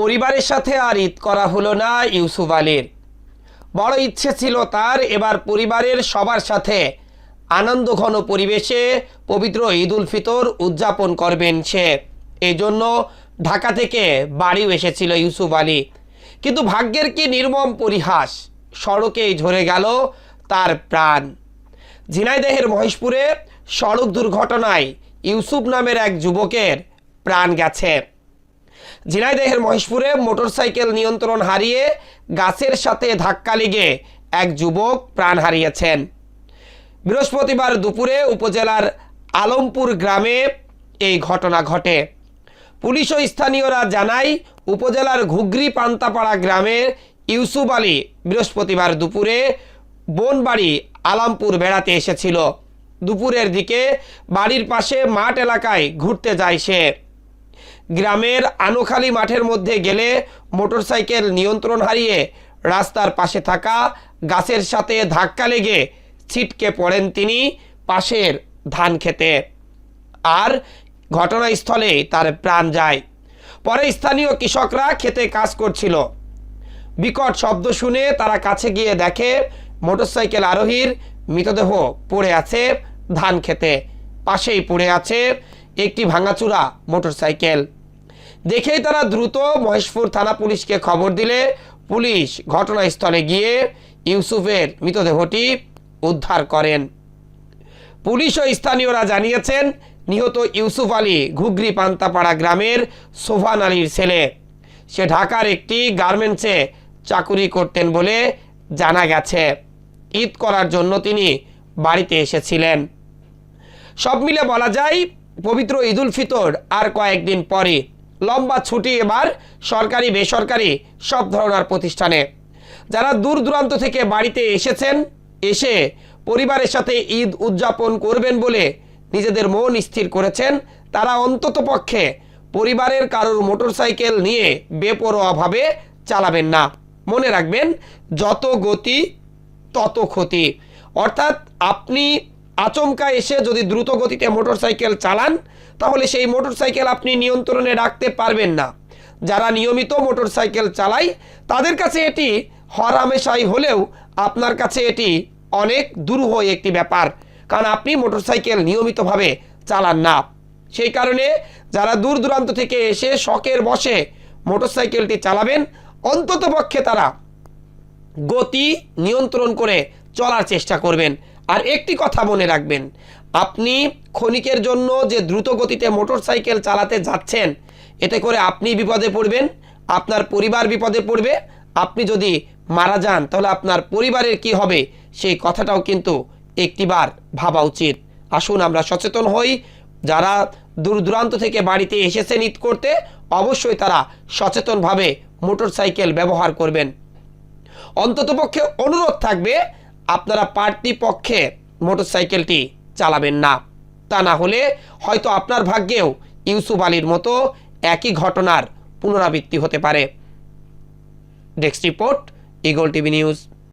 পরিবারের সাথে আর ঈদ করা হলো না ইউসুফ আলীর। বড় ইচ্ছে ছিল তার এবার পরিবারের সবার সাথে আনন্দ ঘন পরিবেশে পবিত্র ঈদ উল ফিতর উদযাপন করবেন সে। এই জন্য ঢাকা থেকে বাড়িও এসেছিল ইউসুফ আলী। কিন্তু ভাগ্যের কি নির্মম পরিহাস সড়কেই ঝরে গেল তার প্রাণ। ঝিনাইদেহের মহেশপুরে সড়ক দুর্ঘটনায় ইউসুফ নামের এক যুবকের প্রাণ গেছে। ঝিনাইদহের মহেশপুরে মোটরসাইকেল নিয়ন্ত্রণ হারিয়ে গাছের সাথে ধাক্কা লেগে এক যুবক প্রাণ হারিয়েছেন। বৃহস্পতিবার দুপুরে উপজেলার আলমপুর গ্রামে এই ঘটনা ঘটে। পুলিশ ও স্থানীয়রা জানায়, উপজেলার ঘুগরি পান্তাপাড়া গ্রামের ইউসুফ আলী বৃহস্পতিবার দুপুরে বনবাড়ি আলামপুর বেড়াতে এসেছিল। দুপুরের দিকে বাড়ির পাশে মাঠ এলাকায় ঘুরতে যায় সে। গ্রামের আনোখালি মাঠের মধ্যে গেলে মোটরসাইকেল নিয়ন্ত্রণ হারিয়ে রাস্তার পাশে থাকা গাছের সাথে ধাক্কা লেগে ছিটকে পড়েন তিনি পাশের ধান খেতে। আর ঘটনাস্থলে তার প্রাণ যায়। পরে স্থানীয় কৃষকরা খেতে কাজ করছিল। বিকট শব্দ শুনে তারা কাছে গিয়ে দেখে মোটরসাইকেল আরোহীর মৃতদেহ পড়ে আছে ধান খেতে। পাশেই পড়ে আছে একটি ভাঙাচুরা মোটরসাইকেল। দেখেই তারা দ্রুত মহেশপুর থানা পুলিশকে খবর দিলে পুলিশ ঘটনাস্থলে গিয়ে ইউসুফের মৃতদেহটি উদ্ধার করেন। পুলিশ ও স্থানীয়রা জানিয়েছেন, নিহত ইউসুফ আলী ঘুগরি পান্তাপাড়া গ্রামের সোফান আলীর ছেলে। সে ঢাকার একটি গার্মেন্টসে চাকুরি করতেন বলে জানা গেছে। ঈদ করার জন্য তিনি বাড়িতে এসেছিলেন। সব মিলে বলা যায়, পবিত্র ঈদুল ফিতর আর কয়েকদিন পরে লম্বা ছুটি এবার সরকারি, বেসরকারি সব ধরনের প্রতিষ্ঠানে। যারা দূর দূরান্ত থেকে বাড়িতে এসেছেন, এসে পরিবারের সাথে ঈদ উদযাপন করবেন বলে নিজেদের মন স্থির করেছেন, তারা অন্তত পক্ষে পরিবারের কারোর মোটরসাইকেল নিয়ে বেপরোয়াভাবে চালাবেন না। মনে রাখবেন, যত গতি, তত ক্ষতি। অর্থাৎ আপনি আচমকা এসে যদি দ্রুত গতিতে মোটরসাইকেল চালান, তাহলে সেই মোটরসাইকেল আপনি নিয়ন্ত্রণে রাখতে পারবেন না। যারা নিয়মিত মোটরসাইকেল চালায়, তাদের কাছে এটি হরামেশাই হলেও আপনার কাছে এটি অনেক দুরূহ একটি ব্যাপার, কারণ আপনি মোটরসাইকেল নিয়মিতভাবে চালান না। সেই কারণে যারা দূর দূরান্ত থেকে এসে শখের বসে মোটরসাইকেলটি চালাবেন অন্তত পক্ষে তারা গতি নিয়ন্ত্রণ করে চলার চেষ্টা করবেন। আর একটি কথা মনে রাখবেন, আপনি ক্ষণিকের জন্য যে দ্রুত গতিতে মোটরসাইকেল চালাতে যাচ্ছেন, এতে করে আপনি বিপদে পড়বেন, আপনার পরিবার বিপদে পড়বে, আপনি যদি মারা যান তাহলে আপনার পরিবারের কি হবে, সেই কথাটাও কিন্তু একটিবার ভাবা উচিত। আসুন আমরা সচেতন হই, যারা দূর দূরান্ত থেকে বাড়িতে এসেছেন ঈদ করতে, অবশ্যই তারা সচেতনভাবে মোটরসাইকেল ব্যবহার করবেন। অন্ততপক্ষে অনুরোধ থাকবে আপনারা পার্টি পক্ষে মোটরসাইকেলটি চালাবেন না। তা না হলে হয়তো আপনার ভাগ্যেও ইউসুফ আলীর মতো একই ঘটনার পুনরাবৃত্তি হতে পারে। Desk report, Eagle TV news.